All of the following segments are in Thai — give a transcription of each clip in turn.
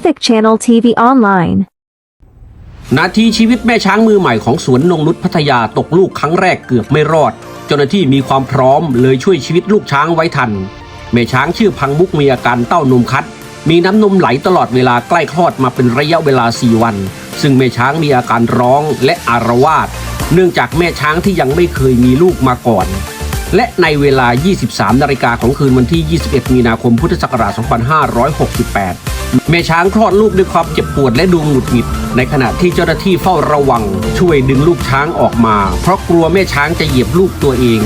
Music Channel TV Online นาทีชีวิตแม่ช้างมือใหม่ของสวนนงนุษพัทยาตกลูกครั้งแรกเกือบไม่รอด เจ้าหน้าที่มีความพร้อมเลยช่วยชีวิตลูกช้างไว้ทัน แม่ช้างชื่อพังมุกมีอาการเต้านมคัด มีน้ำนมไหลตลอดเวลาใกล้คลอดมาเป็นระยะเวลา 4 วัน ซึ่งแม่ช้างมีอาการร้องและอารวาสเนื่องจากแม่ช้างที่ยังไม่เคยมีลูกมาก่อน และในเวลา 23 นาฬิกาของคืนวันที่ 21 มีนาคม พุทธศักราช 2568 แม่ช้างคลอดลูกด้วยความเจ็บปวดและดูหงุดหงิด ในขณะที่เจ้าหน้าที่เฝ้าระวัง ช่วยดึงลูกช้างออกมา เพราะกลัวแม่ช้างจะเหยียบลูกตัวเอง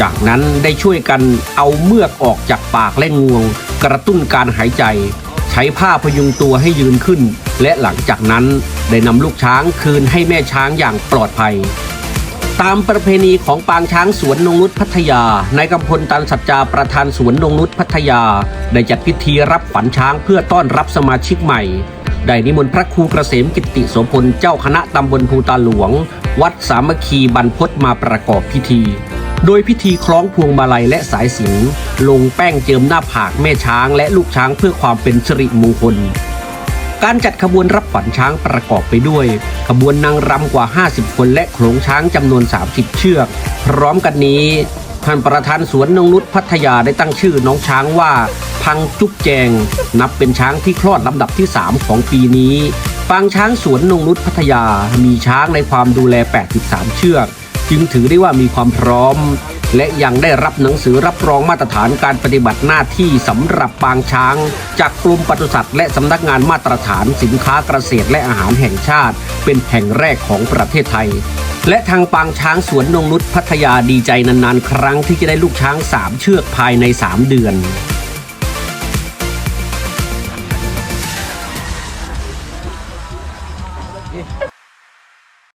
จากนั้นได้ช่วยกันเอาเมือกออกจากปากและงวง กระตุ้นการหายใจ ใช้ผ้าพยุงตัวให้ยืนขึ้น และหลังจากนั้นได้นำลูกช้างคืนให้แม่ช้างอย่างปลอดภัย ตามประเพณีของปางช้างสวนนงนุษพัทยานายกำพลตันสัจจาประธานสวนนงนุษพัทยา ได้จัดพิธีรับขวัญช้างเพื่อต้อนรับสมาชิกใหม่ ได้นิมนต์พระครูเกษมกิติโสพลเจ้าคณะตำบลภูตาหลวง วัดสามัคคีบรรพตมาประกอบพิธี โดยพิธีคล้องพวงมาลัยและสายสิญลงแป้งเจิมหน้าผากแม่ช้างและลูกช้างเพื่อความเป็นสิริมงคล การจัดขบวนรับขวัญช้างประกอบไปด้วย ขบวนนางรำกว่า 50 คนและโขลงช้างจำนวน 30 เชือก พร้อมกันนี้ท่านประธานสวนนงนุษพัทยาได้ตั้งชื่อน้องช้างว่า พังจุ๊บแจง นับเป็นช้างที่คลอดลำดับที่ 3 ของปีนี้ปางช้างสวนนงนุษพัทยามีช้างในความดูแล 83 เชือก จึงถือได้ว่ามีความพร้อม และยังได้รับหนังสือรับรองมาตรฐานการปฏิบัติหน้าที่สำหรับปางช้าง จากกรมปศุสัตว์และสำนักงานมาตรฐานสินค้าเกษตรและอาหารแห่งชาติ เป็นแห่งแรกของประเทศไทย และทางปางช้างสวนนงนุษพัทยาดีใจนานๆ ครั้งที่จะได้ลูกช้างสามเชือกภายใน 3 เดือน